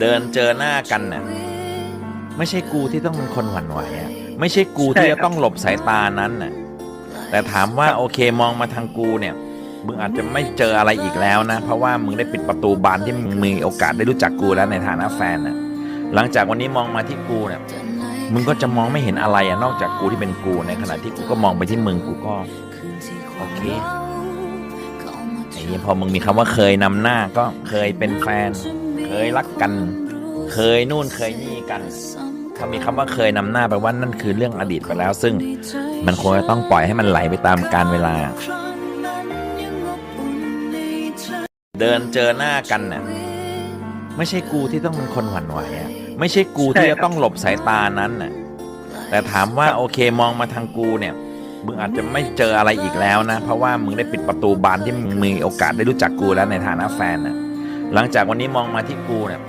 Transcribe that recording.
เดินเจอหน้ากันน่ะไม่ใช่กูที่ต้องเป็นคนหวั่นไหวอะไม่ใช่กูที่จะต้องหลบสายตานั้นน่ะแต่ถามว่าโอเคมองมาทางกูเนี่ยมึงอาจจะไม่เจออะไรอีกแล้วนะ เพราะว่ามึงได้ปิดประตูบานที่มึงมีโอกาสได้รู้จักกูแล้วในฐานะแฟนน่ะหลังจากวันนี้มองมาที่กูเนี่ยมึงก็จะมองไม่เห็นอะไรอะนอกจากกูที่เป็นกูในขณะที่กูก็มองไปที่มึงกูก็โอเคไอ้ยพอมึงมีคำว่าเคยนำหน้าก็เคยเป็นแฟน เคยรักกัน เคยนู่นเคยนี่กันถ้ามีคำว่าเคยนำหน้าแปลว่านั่นคือเรื่องอดีตไปแล้ว ซึ่งมันควรจะต้องปล่อยให้มันไหลไปตามกาลเวลา เดินเจอหน้ากันน่ะไม่ใช่กูที่ต้องเป็นคนหวั่นไหวอะไม่ใช่กูที่จะต้องหลบสายตานั้นน่ะแต่ถามว่าโอเคมองมาทางกูเนี่ยมึงอาจจะไม่เจออะไรอีกแล้วนะ เพราะว่ามึงได้ปิดประตูบานที่มึงมีโอกาสได้รู้จักกูแล้วในฐานะแฟนน่ะ หลังจากวันนี้มองมาที่กูเนี่ย